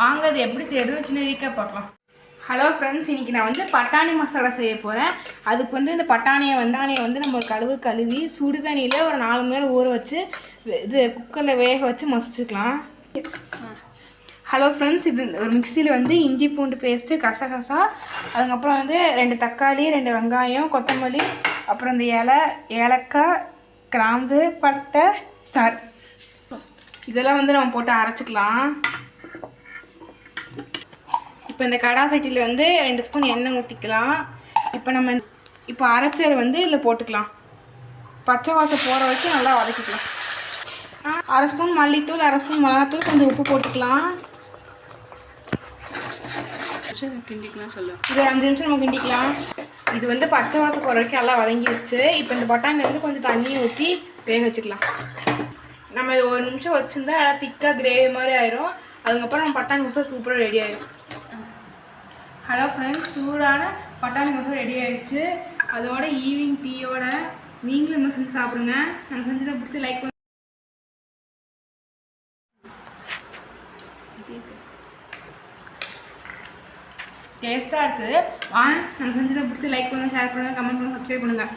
வாங்க அது எப்படி செய்யறது சின்ன ரீக்காக பார்க்கலாம். ஹலோ ஃப்ரெண்ட்ஸ் இன்னைக்கு நான் வந்து பட்டாணி மசாலா செய்ய போகிறேன் அதுக்கு வந்து இந்த பட்டாணியை வந்தானியை வந்து நம்ம ஒரு கழுவு கழுவி சுடு தண்ணியில் ஒரு நாலு மணி நேரம் ஊற வச்சு இது குக்கரில் வேக வச்சு மசிச்சுக்கலாம். ஹலோ ஃப்ரெண்ட்ஸ் இது ஒரு மிக்சியில் வந்து இஞ்சி பூண்டு பேஸ்ட்டு கசகசா அதுக்கப்புறம் வந்து ரெண்டு தக்காளி ரெண்டு வெங்காயம் கொத்தமல்லி அப்புறம் இந்த இலை ஏலக்காய் கிராம்பு பட்டை சார். இதெல்லாம் வந்து நம்ம போட்டு அரைச்சிக்கலாம். இப்போ இந்த கடா சட்டியில் வந்து ரெண்டு ஸ்பூன் எண்ணெய் ஊற்றிக்கலாம் இப்போ நம்ம இப்போ அரைச்சதை வந்து இதில் போட்டுக்கலாம். பச்சை வாசம் போகிற வரைக்கும் நல்லா வதக்கிக்கலாம். அரை ஸ்பூன் மல்லித்தூள் அரை ஸ்பூன் மிளகாத்தூள் கொஞ்சம் உப்பு போட்டுக்கலாம். கிண்டிக்கலாம் சொல்லு. இது அஞ்சு நிமிஷம் நம்ம கிண்டிக்கலாம். இது வந்து பச்சை வாசம் போகிற வரைக்கும் நல்லா வதங்கிருச்சு. இப்போ இந்த பட்டாணி வந்து கொஞ்சம் தண்ணியை ஊற்றி வேக வச்சுக்கலாம். நம்ம இது ஒரு நிமிஷம் வச்சுருந்தா நல்லா திக்காக கிரேவி மாதிரி ஆயிரும். அதுக்கப்புறம் நம்ம பட்டாணி மசாலா சூப்பராக ரெடி ஆயிரும். ஹலோ ஃப்ரெண்ட்ஸ் சூடான பட்டாணி மசாலா ரெடி ஆயிடுச்சு. அதோட ஈவினிங் டீயோட நீங்களும் இந்த செஞ்சு சாப்பிடுங்க. நாங்கள் செஞ்சதை பிடிச்சி லைக் பண்ணி. டேஸ்ட்டாக இருக்குது வாங்க நம்ம செஞ்சதை பிடிச்சி லைக் பண்ணுங்கள் ஷேர் பண்ணுங்கள் கமெண்ட் பண்ணுங்கள் சப்ஸ்கிரைப் பண்ணுங்கள்